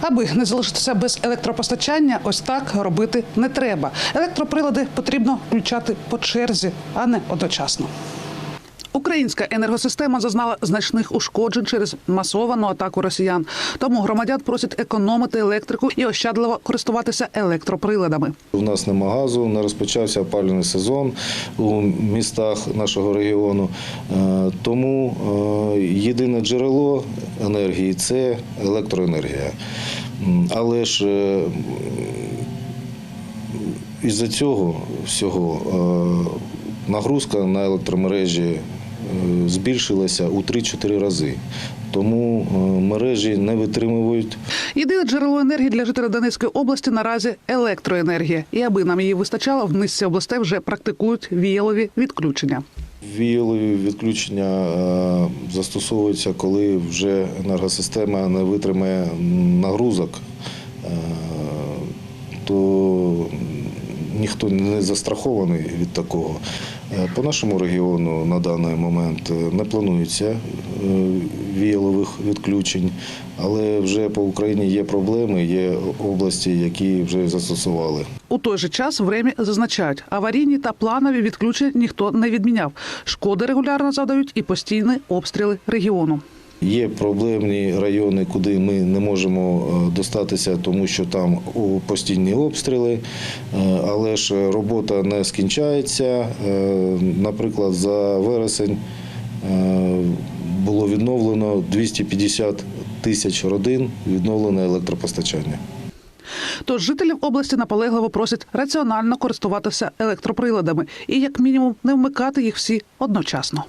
Аби не залишитися без електропостачання, ось так робити не треба. Електроприлади потрібно включати по черзі, а не одночасно. Українська енергосистема зазнала значних ушкоджень через масовану атаку росіян. Тому громадян просять економити електрику і ощадливо користуватися електроприладами. У нас нема газу, не розпочався опалювальний сезон у містах нашого регіону. Е, Тому е, єдине джерело енергії це електроенергія. Але ж е, із-за цього всього нагрузка на електромережі збільшилася у 3-4 рази. Тому е, мережі не витримують Єдине джерело енергії для жителів Донецької області наразі електроенергія. І аби нам її вистачало, в низці областей вже практикують віялові відключення. Віялові відключення е, застосовуються, коли вже енергосистема не витримає нагрузок, е, то ніхто не застрахований від такого. Е, По нашому регіону на даний момент е, не планується е, віялових відключень, але вже по Україні є проблеми, є області, які вже застосували. У той же час в Ремі зазначають, аварійні та планові відключення ніхто не відміняв. Шкоди регулярно завдають і постійні обстріли регіону. Є проблемні райони, куди ми не можемо е, достатися, тому що там постійні обстріли, Е, але ж робота не скінчається. Е, Наприклад, за вересень було відновлено 250 тисяч родин відновлене електропостачання. Тож жителів області наполегливо просять раціонально користуватися електроприладами і, як мінімум, не вмикати їх всі одночасно.